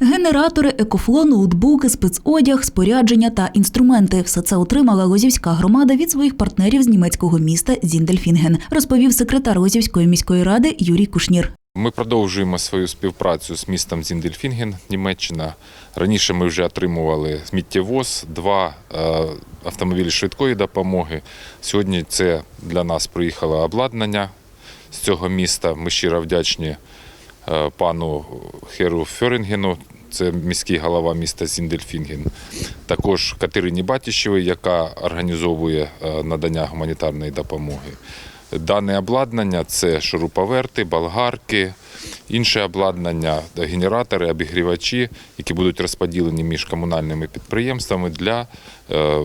Генератори, екофло, ноутбуки, спецодяг, спорядження та інструменти все це отримала Лозівська громада від своїх партнерів з німецького міста Зіндельфінген, розповів секретар Лозівської міської ради Юрій Кушнір. Ми продовжуємо свою співпрацю з містом Зіндельфінген, Німеччина. Раніше ми вже отримували сміттєвоз, два е, автомобілі швидкої допомоги. Сьогодні це для нас приїхало обладнання з цього міста. Ми щиро вдячні пану Херу Фьорингену, це міський голова міста Зіндельфінген. Також Катерині Батіщевій, яка організовує е, надання гуманітарної допомоги. Дане обладнання це шуруповерти, болгарки, інше обладнання, генератори, обігрівачі, які будуть розподілені між комунальними підприємствами для е,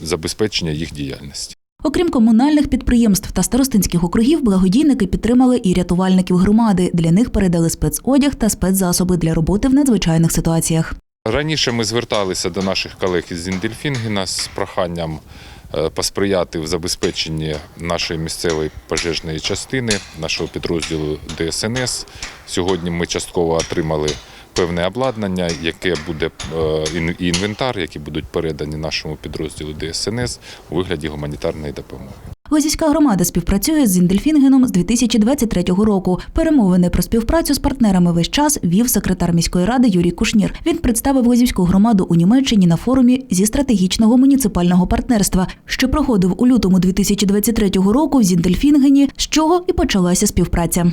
забезпечення їх діяльності. Окрім комунальних підприємств та старостинських округів, благодійники підтримали і рятувальників громади. Для них передали спецодяг та спецзасоби для роботи в надзвичайних ситуаціях. Раніше ми зверталися до наших колег із Зіндельфінгена з проханням е, посприяти в забезпеченні нашої місцевої пожежної частини, нашого підрозділу ДСНС. Сьогодні ми частково отримали певне обладнання, яке буде е, і інвентар, які будуть передані нашому підрозділу ДСНС у вигляді гуманітарної допомоги. Лозівська громада співпрацює з Зіндельфінгеном з 2023 року. Перемовини про співпрацю з партнерами весь час вів секретар міської ради Юрій Кушнір. Він представив Лозівську громаду у Німеччині на форумі зі стратегічного муніципального партнерства, що проходив у лютому 2023 року в Зіндельфінгені, з чого і почалася співпраця.